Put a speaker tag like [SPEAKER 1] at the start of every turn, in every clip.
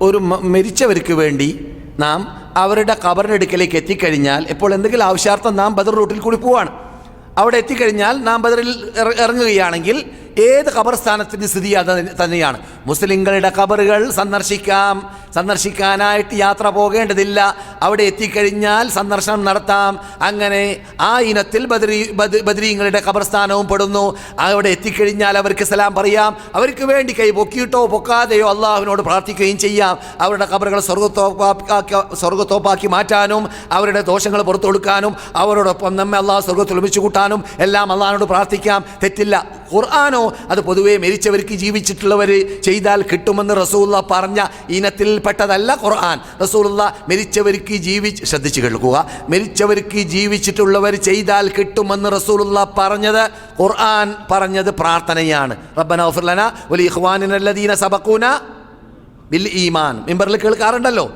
[SPEAKER 1] ഒരു മരിച്ചവർക്ക് വേണ്ടി നാം അവരുടെ കബറിന്റെ അടുക്കലേക്ക് എത്തിക്കഴിഞ്ഞാൽ ഇപ്പോൾ എന്തെങ്കിലും ആവശ്യാർത്ഥം നാം ബദർ റൂട്ടിൽ കൂടി പോവാണ്. അവിടെ എത്തിക്കഴിഞ്ഞാൽ നാം ബദറിൽ ഇറ- ഇറങ്ങുകയാണെങ്കിൽ ഏത് ഖബർസ്ഥാനത്തിന്റെ സ്ഥിതി അത് തന്നെയാണ്. മുസ്ലിങ്ങളുടെ കബറുകൾ സന്ദർശിക്കാം. സന്ദർശിക്കാനായിട്ട് യാത്ര പോകേണ്ടതില്ല. അവിടെ എത്തിക്കഴിഞ്ഞാൽ സന്ദർശനം നടത്താം. അങ്ങനെ ആ ഇനത്തിൽ ബദരി ബദ- ബദരീങ്ങളുടെ ഖബർസ്ഥാനവും പെടുന്നു. അവിടെ എത്തിക്കഴിഞ്ഞാൽ അവർക്ക് സലാം പറയാം. അവർക്ക് വേണ്ടി കൈ പൊക്കിയിട്ടോ പൊക്കാതെയോ അള്ളാഹുവിനോട് പ്രാർത്ഥിക്കുകയും ചെയ്യാം. അവരുടെ കബറുകൾ സ്വർഗത്തോപ്പാക്കി സ്വർഗത്തോപ്പാക്കി മാറ്റാനും അവരുടെ ദോഷങ്ങൾ പുറത്തു കൊടുക്കാനും അവരോടൊപ്പം നമ്മെ അള്ളാഹ് സ്വർഗത്തിൽ ഒരുമിച്ച് കൂട്ടാനും എല്ലാം അള്ളാഹിനോട് പ്രാർത്ഥിക്കാം. തെറ്റില്ല. ഖുർആാനോ അത് പൊതുവേ മരിച്ചവർക്ക് ജീവിച്ചിട്ടുള്ളവർ ചെയ്താൽ കിട്ടുമെന്ന് റസൂള്ള പറഞ്ഞ ഇനത്തിൽപ്പെട്ടതല്ല ഖുർആൻ. റസൂള്ള മരിച്ചവർക്ക് ജീവിച്ച് ശ്രദ്ധിച്ചു കേൾക്കുക. മരിച്ചവർക്ക് ജീവിച്ചിട്ടുള്ളവർ ചെയ്താൽ കിട്ടുമെന്ന് റസൂലുള്ള പറഞ്ഞത് ഖുർആൻ പറഞ്ഞത് പ്രാർത്ഥനയാണ്. റബ്ബന ഓഫർലന ഒലി ഇഖ്വാനിനല്ലദീന സബക്കൂന ബിൽ ഈമാൻ. മെമ്പറിൽ കേൾക്കാറുണ്ടല്ലോ.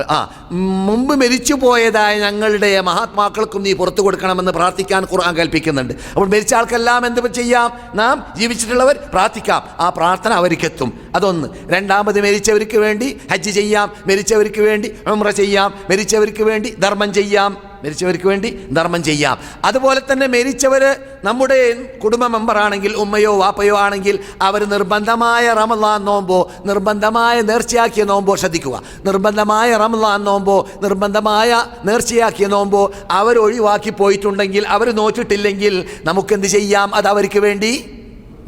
[SPEAKER 1] ആ മുമ്പ് മരിച്ചു പോയതായ ഞങ്ങളുടെ മഹാത്മാക്കൾക്കും നീ പുറത്തു കൊടുക്കണമെന്ന് പ്രാർത്ഥിക്കാൻ ഖുർആൻ കൽപ്പിക്കുന്നുണ്ട് അപ്പോൾ മരിച്ച ആൾക്കെല്ലാം എന്ത് ചെയ്യാം? നാം ജീവിച്ചിട്ടുള്ളവർ പ്രാർത്ഥിക്കാം. ആ പ്രാർത്ഥന അവർക്കെത്തും. അതൊന്ന്. രണ്ടാമത് മരിച്ചവർക്ക് വേണ്ടി ഹജ്ജ് ചെയ്യാം. മരിച്ചവർക്ക് വേണ്ടി ഉംറ ചെയ്യാം. മരിച്ചവർക്ക് വേണ്ടി ധർമ്മം ചെയ്യാം. മരിച്ചവർക്ക് വേണ്ടി ധർമ്മം ചെയ്യാം. അതുപോലെ തന്നെ മരിച്ചവർ നമ്മുടെ കുടുംബ മെമ്പറാണെങ്കിൽ ഉമ്മയോ വാപ്പയോ ആണെങ്കിൽ അവർ നിർബന്ധമായ റമലാൻ നോമ്പോ നിർബന്ധമായ നേർച്ചയാക്കിയ നോമ്പോ ശ്രദ്ധിക്കുക. നിർബന്ധമായ റമലാൻ നോമ്പോ നിർബന്ധമായ നേർച്ചയാക്കിയ നോമ്പോ അവർ ഒഴിവാക്കി പോയിട്ടുണ്ടെങ്കിൽ അവർ നോച്ചിട്ടില്ലെങ്കിൽ നമുക്കെന്ത് ചെയ്യാം? അത് അവർക്ക് വേണ്ടി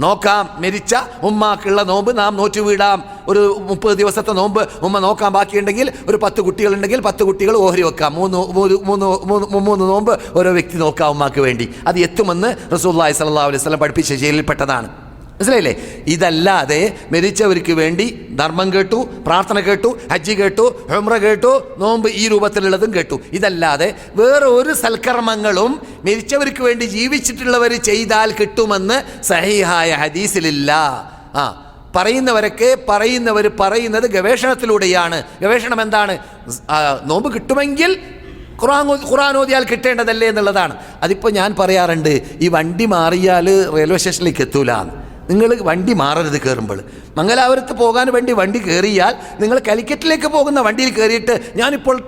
[SPEAKER 1] നോക്കാം. മരിച്ച ഉമ്മാക്കുള്ള നോമ്പ് നാം നോറ്റു വീടാം. ഒരു മുപ്പത് ദിവസത്തെ നോമ്പ് ഉമ്മ നോക്കാൻ ബാക്കിയുണ്ടെങ്കിൽ ഒരു പത്ത് കുട്ടികളുണ്ടെങ്കിൽ പത്ത് കുട്ടികൾ ഓഹരി വെക്കാം. മൂന്ന് മൂന്ന് മൂന്ന് മൂന്ന് നോമ്പ് ഓരോ വ്യക്തി നോക്കാം ഉമ്മാക്ക് വേണ്ടി. അത് എത്തുമെന്ന് റസൂല്ലായി സല്ലാ അലൈഹി സ്വലം പഠിപ്പിച്ച ശൈലിയിൽപ്പെട്ടതാണ് മനസ്സിലായില്ലേ? ഇതല്ലാതെ മരിച്ചവർക്ക് വേണ്ടി ധർമ്മം കേട്ടു പ്രാർത്ഥന കേട്ടു ഹജ്ജി കേട്ടു ഹെമ്ര കേട്ടു നോമ്പ് ഈ രൂപത്തിലുള്ളതും കേട്ടു. ഇതല്ലാതെ വേറെ ഒരു സൽക്കർമ്മങ്ങളും മരിച്ചവർക്ക് വേണ്ടി ജീവിച്ചിട്ടുള്ളവർ ചെയ്താൽ കിട്ടുമെന്ന് സഹിഹായ ഹദീസിലില്ല. ആ പറയുന്നവരൊക്കെ പറയുന്നവർ പറയുന്നത് ഗവേഷണത്തിലൂടെയാണ്. ഗവേഷണം എന്താണ്? നോമ്പ് കിട്ടുമെങ്കിൽ ഖുറാൻ ഖുറാൻ ഓതിയാൽ കിട്ടേണ്ടതല്ലേ എന്നുള്ളതാണ്. അതിപ്പോൾ ഞാൻ പറയാറുണ്ട് ഈ വണ്ടി മാറിയാൽ റെയിൽവേ സ്റ്റേഷനിലേക്ക് എത്തൂലാന്ന്. നിങ്ങൾ വണ്ടി മാറരുത് കയറുമ്പോൾ മംഗലാപുരത്ത് പോകാൻ വേണ്ടി വണ്ടി കയറിയാൽ നിങ്ങൾ കലിക്കറ്റിലേക്ക് പോകുന്ന വണ്ടിയിൽ കയറിയിട്ട് ഞാനിപ്പോൾ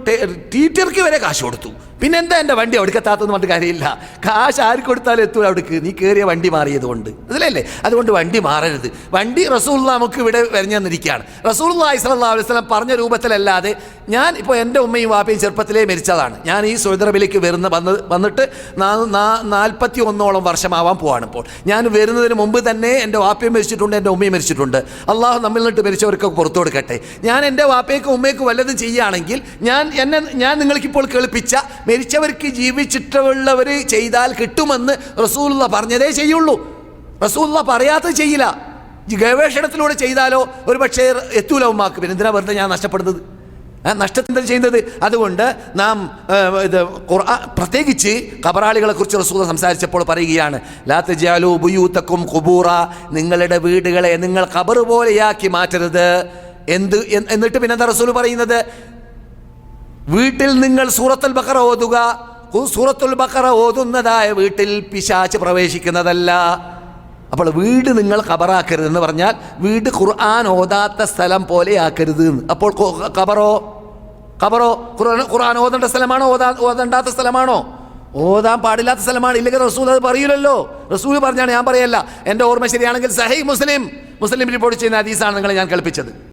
[SPEAKER 1] ടീച്ചർക്ക് വരെ കാശ് കൊടുത്തു. പിന്നെ എന്താ എന്റെ വണ്ടി അവിടെ എത്താത്തെന്ന് പറഞ്ഞിട്ട് കാര്യമില്ല. കാശ് ആർക്ക് കൊടുത്താലും എത്തൂല അവിടേക്ക്. നീ കയറിയ വണ്ടി മാറിയത് കൊണ്ട് അതിലല്ലേ അതുകൊണ്ട് വണ്ടി മാറരുത്. വണ്ടി റസൂൽ നമുക്ക് ഇവിടെ വരഞ്ഞെന്നിരിക്കുകയാണ് റസൂൽ സ്വല്ലല്ലാഹു അലൈഹി വസല്ലം പറഞ്ഞ രൂപത്തിലല്ലാതെ ഞാൻ ഇപ്പോൾ എന്റെ ഉമ്മയും വാപ്പയും ചെറുപ്പത്തിലേ മരിച്ചതാണ്. ഞാൻ ഈ സൗദറബിലേക്ക് വരുന്ന വന്ന് വന്നിട്ട് നാൽപ്പത്തി ഒന്നോളം വർഷമാവാൻ പോവാണ് ഇപ്പോൾ. ഞാൻ വരുന്നതിന് മുമ്പ് തന്നെ എന്റെ വാപ്പയും മരിച്ചിട്ടുണ്ട് എന്റെ ഉമ്മയും മരിച്ചിട്ടുണ്ട്. അള്ളാഹു നമ്മിൽ നിന്നിട്ട് മരിച്ചവർക്കൊക്കെ പുറത്തു കൊടുക്കട്ടെ. ഞാൻ എന്റെ വാപ്പയ്ക്കും ഉമ്മയ്ക്കും വല്ലതും ചെയ്യുകയാണെങ്കിൽ ഞാൻ എന്നെ ഞാൻ നിങ്ങൾക്കിപ്പോൾ കേൾപ്പിച്ച മരിച്ചവർക്ക് ജീവിച്ചിട്ടുള്ളവർ ചെയ്താൽ കിട്ടുമെന്ന് റസൂലുള്ള പറഞ്ഞതേ ചെയ്യുള്ളൂ. റസൂലുള്ള പറയാത്തത് ചെയ്യില്ല. ഗവേഷണത്തിലൂടെ ചെയ്താലോ? ഒരു പക്ഷേ എത്തൂല എന്തിനാ വെറുതെ ഞാൻ നഷ്ടപ്പെടുന്നത്? ആ, നഷ്ടത്തിന് ചെയ്യുന്നത്? അതുകൊണ്ട് നാം ഇത് പ്രത്യേകിച്ച് കബറാളികളെ കുറിച്ച് റസൂൽ സംസാരിച്ചപ്പോൾ പറയുകയാണ് ലാത്ത് ജാലു ബുയൂത്തക്കും കുബൂറ നിങ്ങളുടെ വീടുകളെ നിങ്ങൾ കബർ പോലെയാക്കി മാറ്റരുത്. എന്ത് എന്നിട്ട് എന്നിട്ട് പിന്നെന്താ റസൂൽ പറയുന്നത്? വീട്ടിൽ നിങ്ങൾ സൂറത്തുൽ ബക്കറ ഓതുക. സൂറത്തുൽ ബക്കറ ഓതുന്നതായ വീട്ടിൽ പിശാച്ച് പ്രവേശിക്കുന്നതല്ല. അപ്പോൾ വീട് നിങ്ങൾ ഖബറാക്കരുത് എന്ന് പറഞ്ഞാൽ വീട് ഖുർആൻ ഓതാത്ത സ്ഥലം പോലെ ആക്കരുത്. അപ്പോൾ ഖബറോ? ഖബറോ? ഖുർആൻ ഖുർആൻ ഓതേണ്ട സ്ഥലമാണോ? ഓതാ ഓതണ്ടാത്ത സ്ഥലമാണോ? ഓതാൻ പാടില്ലാത്ത സ്ഥലമാണ്. ഇല്ലെങ്കിൽ റസൂൽ അത് പറയൂലല്ലോ. റസൂൽ പറഞ്ഞാണ് ഞാൻ പറയല്ല. എന്റെ ഓർമ്മ ശരിയാണെങ്കിൽ സഹി മുസ്ലിം. മുസ്ലിം റിപ്പോർട്ട് ചെയ്യുന്ന ഹദീസാണ് നിങ്ങളെ ഞാൻ കേൾപ്പിച്ചത്.